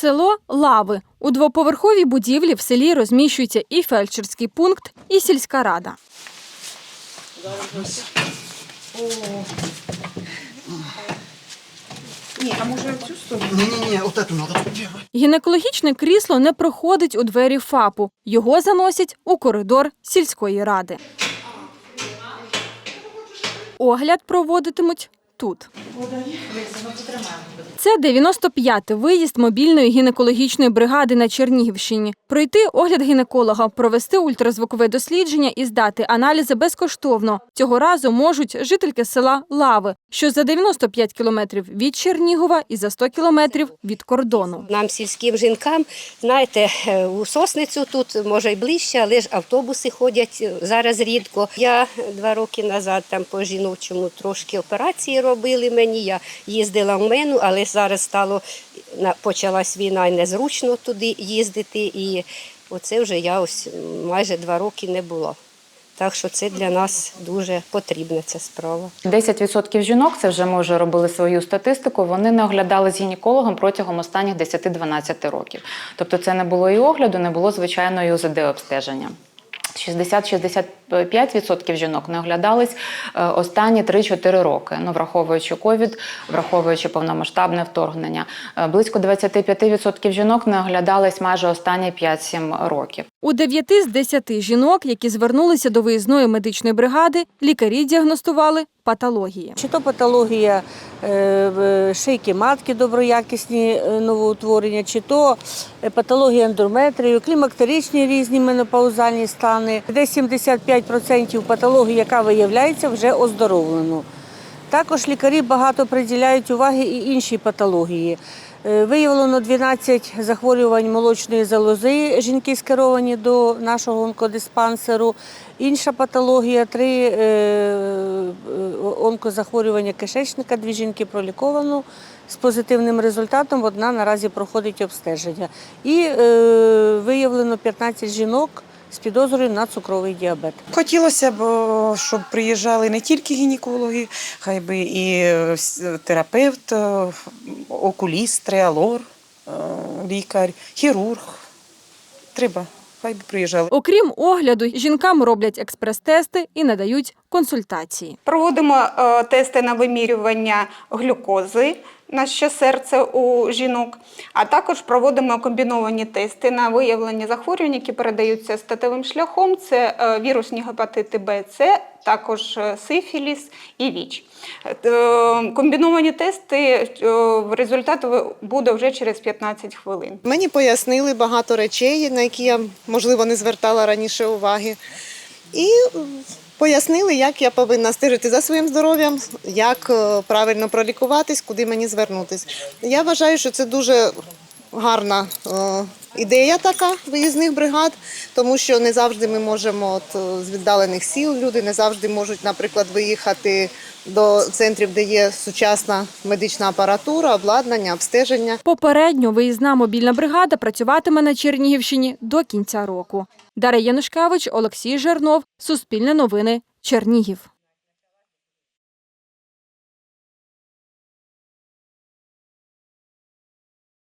Село Лави. У двоповерховій будівлі в селі розміщується і фельдшерський пункт, і сільська рада. Ні, а може цю сторону? Не-не-не, вот эту. Гінекологічне крісло не проходить у двері ФАПу. Його заносять у коридор сільської ради. Огляд проводитимуть тут. Це 95-й виїзд мобільної гінекологічної бригади на Чернігівщині. Пройти огляд гінеколога, провести ультразвукове дослідження і здати аналізи безкоштовно. Цього разу можуть жительки села Лави, що за 95 кілометрів від Чернігова і за 100 кілометрів від кордону. Нам, сільським жінкам, знаєте, е, у сосницю тут може й ближче, але ж автобуси ходять е, зараз рідко. Я два роки назад там по жіночому трошки операції робили мені. Я їздила в мену, але зараз стало почалась війна і незручно туди їздити. І оце вже я ось майже два роки не була. Так що це для нас дуже потрібна ця справа. 10% жінок, це вже ми вже робили свою статистику. Вони не оглядались гінекологом протягом останніх 10-12 років. Тобто, це не було і огляду, не було звичайної УЗД обстеження. 60-65% жінок не оглядались е, останні 3-4 роки. Ну, враховуючи ковід, враховуючи повномасштабне вторгнення. Е, Близько 25% жінок не оглядались майже останні 5-7 років. У 9 з 10 жінок, які звернулися до виїзної медичної бригади, лікарі діагностували патології. Чи то патологія е, шийки матки доброякісні е, новоутворення, чи то е, патологія ендометрію, клімактеричні різні менопаузальні стани. Десь 75% патології, яка виявляється, вже оздоровлено. Також лікарі багато приділяють уваги і іншій патології. Е, Виявлено 12 захворювань молочної залози. Жінки скеровані до нашого онкодиспансеру. Інша патологія три е, е, онкозахворювання кишечника. Дві жінки проліковано з позитивним результатом. Одна наразі проходить обстеження. І виявлено 15 жінок з підозрою на цукровий діабет. Хотілося б, щоб приїжджали не тільки гінекологи, хай би і е, терапевт, е, окуліст, триалор, е, лікар, хірург. Треба, хай би приїжджали. Окрім огляду, жінкам роблять експрес-тести і надають консультації. Проводимо е, тести на вимірювання глюкози на ще серце у жінок, а також проводимо комбіновані тести на виявлення захворювань, які передаються статевим шляхом. Це е, вірусні гепатити Б, С, також е, сифіліс і ВІЧ. Е, Комбіновані тести результат буде вже через 15 хвилин. Мені пояснили багато речей, на які я, можливо, не звертала раніше уваги. І пояснили, як я повинна стежити за своїм здоров'ям, як е, правильно пролікуватись, куди мені звернутись. Я вважаю, що це дуже гарна е, ідея така виїзних бригад, тому що не завжди ми можемо от, е, з віддалених сіл, люди не завжди можуть, наприклад, виїхати до центрів, де є сучасна медична апаратура, обладнання, обстеження. Попередньо виїзна мобільна бригада працюватиме на Чернігівщині до кінця року. Дар'я Янушкевич, Олексій Жернов, Суспільне новини, Чернігів.